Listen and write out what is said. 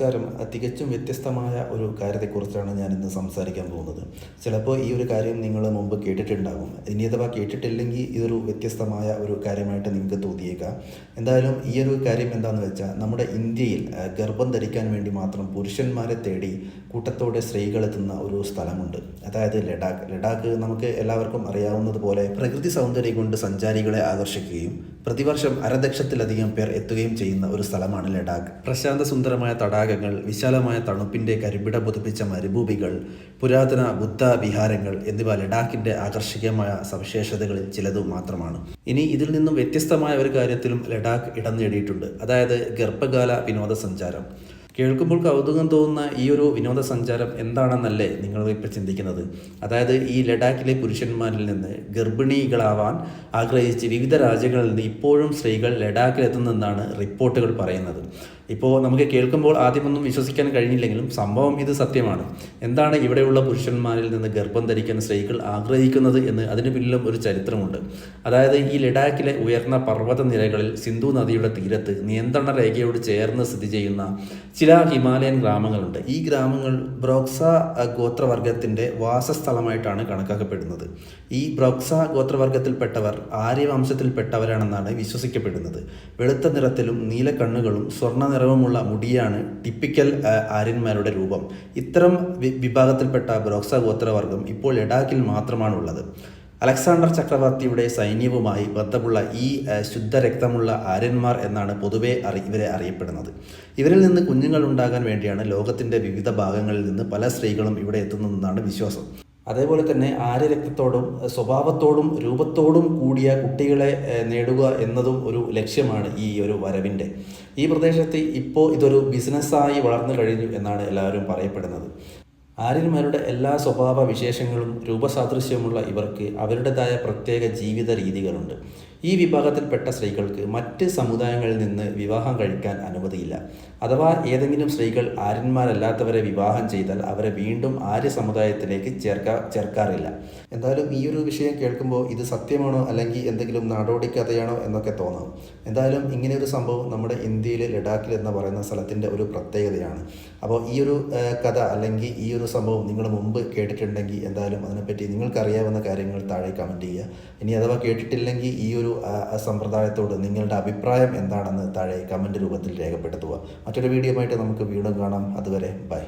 നമസ്കാരം തികച്ചും വ്യത്യസ്തമായ ഒരു കാര്യത്തെക്കുറിച്ചാണ് ഞാൻ ഇന്ന് സംസാരിക്കാൻ പോകുന്നത്. ചിലപ്പോൾ ഈ ഒരു കാര്യം നിങ്ങൾ മുമ്പ് കേട്ടിട്ടുണ്ടാകും ഇനി അഥവാ കേട്ടിട്ടില്ലെങ്കിൽ ഇതൊരു വ്യത്യസ്തമായ ഒരു കാര്യമായിട്ട് നിങ്ങൾക്ക് തോന്നിയേക്കാം. എന്തായാലും ഈ ഒരു കാര്യം എന്താണെന്ന് വെച്ചാൽ നമ്മുടെ ഇന്ത്യയിൽ ഗർഭം ധരിക്കാൻ വേണ്ടി മാത്രം പുരുഷന്മാരെ തേടി കൂട്ടത്തോടെ സ്ത്രീകൾ എത്തുന്ന ഒരു സ്ഥലമുണ്ട്. അതായത് ലഡാക്ക്. ലഡാക്ക് നമുക്ക് എല്ലാവർക്കും അറിയാവുന്നതുപോലെ പ്രകൃതി സൗന്ദര്യം കൊണ്ട് സഞ്ചാരികളെ ആകർഷിക്കുകയും പ്രതിവർഷം അരലക്ഷത്തിലധികം പേർ എത്തുകയും ചെയ്യുന്ന ഒരു സ്ഥലമാണ് ലഡാക്ക്. പ്രശാന്ത സുന്ദരമായ തടാകങ്ങൾ വിശാലമായ തണുപ്പിന്റെ കരിമ്പിട പുതുപ്പിച്ച മരുഭൂമികൾ പുരാതന ബുദ്ധ വിഹാരങ്ങൾ എന്നിവ ലഡാക്കിന്റെ ആകർഷകമായ സവിശേഷതകളിൽ ചിലതു മാത്രമാണ്. ഇനി ഇതിൽ നിന്നും വ്യത്യസ്തമായ ഒരു കാര്യത്തിലും ലഡാക്ക് ഇടം നേടിയിട്ടുണ്ട്. അതായത് ഗർഭകാല വിനോദസഞ്ചാരം. കേൾക്കുമ്പോൾ കൗതുകം തോന്നുന്ന ഈ ഒരു വിനോദസഞ്ചാരം എന്താണെന്നല്ലേ നിങ്ങൾ ഇപ്പോൾ ചിന്തിക്കുന്നത്? അതായത് ഈ ലഡാക്കിലെ പുരുഷന്മാരിൽ നിന്ന് ഗർഭിണികളാവാൻ ആഗ്രഹിച്ച് വിവിധ രാജ്യങ്ങളിൽ നിന്ന് ഇപ്പോഴും സ്ത്രീകൾ ലഡാക്കിലെത്തുന്നെന്നാണ് റിപ്പോർട്ടുകൾ പറയുന്നത്. ഇപ്പോൾ നമുക്ക് കേൾക്കുമ്പോൾ ആദ്യമൊന്നും വിശ്വസിക്കാൻ കഴിഞ്ഞില്ലെങ്കിലും സംഭവം ഇത് സത്യമാണ്. എന്താണ് ഇവിടെയുള്ള പുരുഷന്മാരിൽ നിന്ന് ഗർഭം ധരിക്കാൻ സ്ത്രീകൾ ആഗ്രഹിക്കുന്നത് എന്ന് അതിന് പിന്നിലും ഒരു ചരിത്രമുണ്ട്. അതായത് ഈ ലഡാക്കിലെ ഉയർന്ന പർവത നിരകളിൽ സിന്ധു നദിയുടെ തീരത്ത് നിയന്ത്രണ രേഖയോട് ചേർന്ന് സ്ഥിതി ചെയ്യുന്ന ചില ഹിമാലയൻ ഗ്രാമങ്ങളുണ്ട്. ഈ ഗ്രാമങ്ങൾ ബ്രോക്സ ഗോത്രവർഗത്തിന്റെ വാസസ്ഥലമായിട്ടാണ് കണക്കാക്കപ്പെടുന്നത്. ഈ ബ്രോക്സ ഗോത്രവർഗത്തിൽപ്പെട്ടവർ ആര്യവംശത്തിൽപ്പെട്ടവരാണെന്നാണ് വിശ്വസിക്കപ്പെടുന്നത്. വെളുത്ത നിറത്തിലും നീല കണ്ണുകളും സ്വർണ നിറവുമുള്ള മുടിയാണ് ടിപ്പിക്കൽ ആര്യന്മാരുടെ രൂപം. ഇത്തരം വിഭാഗത്തിൽപ്പെട്ട ബ്രോക്സ ഗോത്രവർഗം ഇപ്പോൾ ലഡാക്കിൽ മാത്രമാണുള്ളത്. അലക്സാണ്ടർ ചക്രവർത്തിയുടെ സൈന്യവുമായി ബന്ധമുള്ള ഈ ശുദ്ധ ശുദ്ധരക്തമുള്ള ആര്യന്മാർ എന്നാണ് പൊതുവെ അറി ഇവരെ അറിയപ്പെടുന്നത്. ഇവരിൽ നിന്ന് കുഞ്ഞുങ്ങൾ ഉണ്ടാകാൻ വേണ്ടിയാണ് ലോകത്തിന്റെ വിവിധ ഭാഗങ്ങളിൽ നിന്ന് പല സ്ത്രീകളും ഇവിടെ എത്തുന്നതെന്നാണ് വിശ്വാസം. അതേപോലെ തന്നെ ആര്യരക്തത്തോടും സ്വഭാവത്തോടും രൂപത്തോടും കൂടിയ കുട്ടികളെ നേടുക എന്നതും ഒരു ലക്ഷ്യമാണ് ഈ ഒരു വരവിന്റെ. ഈ പ്രദേശത്ത് ഇപ്പോൾ ഇതൊരു ബിസിനസ്സായി വളർന്നു കഴിഞ്ഞു എന്നാണ് എല്ലാവരും പറയപ്പെടുന്നത്. ആര്യന്മാരുടെ എല്ലാ സ്വഭാവ വിശേഷങ്ങളും രൂപസാദൃശ്യമുള്ള ഇവർക്ക് അവരുടേതായ പ്രത്യേക ജീവിത രീതികളുണ്ട്. ഈ വിഭാഗത്തിൽപ്പെട്ട സ്ത്രീകൾക്ക് മറ്റ് സമുദായങ്ങളിൽ നിന്ന് വിവാഹം കഴിക്കാൻ അനുമതിയില്ല. അഥവാ ഏതെങ്കിലും സ്ത്രീകൾ ആര്യന്മാരല്ലാത്തവരെ വിവാഹം ചെയ്താൽ അവരെ വീണ്ടും ആര്യ സമുദായത്തിലേക്ക് ചേർക്കാ ചേർക്കാറില്ല. എന്തായാലും ഈ ഒരു വിഷയം കേൾക്കുമ്പോൾ ഇത് സത്യമാണോ അല്ലെങ്കിൽ എന്തെങ്കിലും നാടോടി കഥയാണോ എന്നൊക്കെ തോന്നാം. എന്തായാലും ഇങ്ങനെ ഒരു സംഭവം നമ്മുടെ ഇന്ത്യയിലെ ലഡാക്കിൽ എന്ന് പറയുന്ന സ്ഥലത്തിന്റെ ഒരു പ്രത്യേകതയാണ്. അപ്പോൾ ഈ ഒരു കഥ അല്ലെങ്കിൽ ഈ ഒരു സംഭവം നിങ്ങൾ മുമ്പ് കേട്ടിട്ടുണ്ടെങ്കിൽ എന്തായാലും അതിനെപ്പറ്റി നിങ്ങൾക്കറിയാവുന്ന കാര്യങ്ങൾ താഴെ കമന്റ് ചെയ്യുക. ഇനി അഥവാ കേട്ടിട്ടില്ലെങ്കിൽ ഈ ഒരു ആ സമ്പ്രദായത്തോട് നിങ്ങളുടെ അഭിപ്രായം എന്താണെന്ന് താഴെ കമന്റ് രൂപത്തിൽ രേഖപ്പെടുത്തുക. മറ്റൊരു വീഡിയോ ആയിട്ട് നമുക്ക് വീണ്ടും കാണാം. അതുവരെ ബൈ.